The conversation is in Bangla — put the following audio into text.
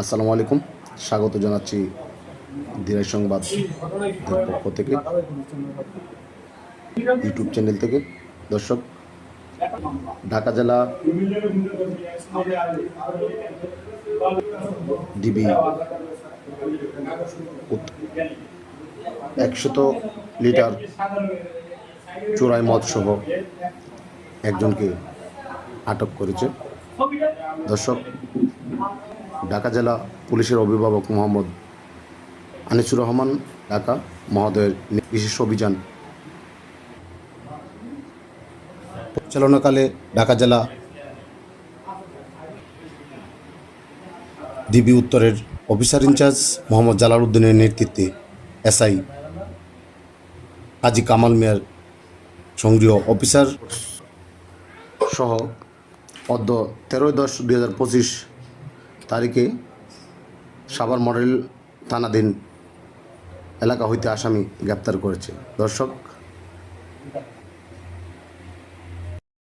আসসালামু আলাইকুম। স্বাগত জানাচ্ছি দিরাই সংবাদ পক্ষ থেকে ইউটিউব চ্যানেল থেকে। দর্শক, ঢাকা জেলা ডিবি একশত লিটার চোরাই মদ সহ একজনকে আটক করেছে। দর্শক ঢাকা জেলা পুলিশের অভিভাবক মোহাম্মদ আনিসুর রহমান, ঢাকা মহোদয়ের বিশেষ অভিযান। পরিচালনাকালে ঢাকা জেলা ডিবি উত্তরের অফিসার ইনচার্জ মোহাম্মদ জালাল উদ্দিনের নেতৃত্বে এসআই কাজী কামাল মিয়ার সংগ্রহ অফিসার সহ অদ্য তেরোই দশ দুই হাজার পঁচিশ তারিখে সাভার মডেল থানাধীন এলাকা হইতে আসামি গ্রেপ্তার করেছে। দর্শক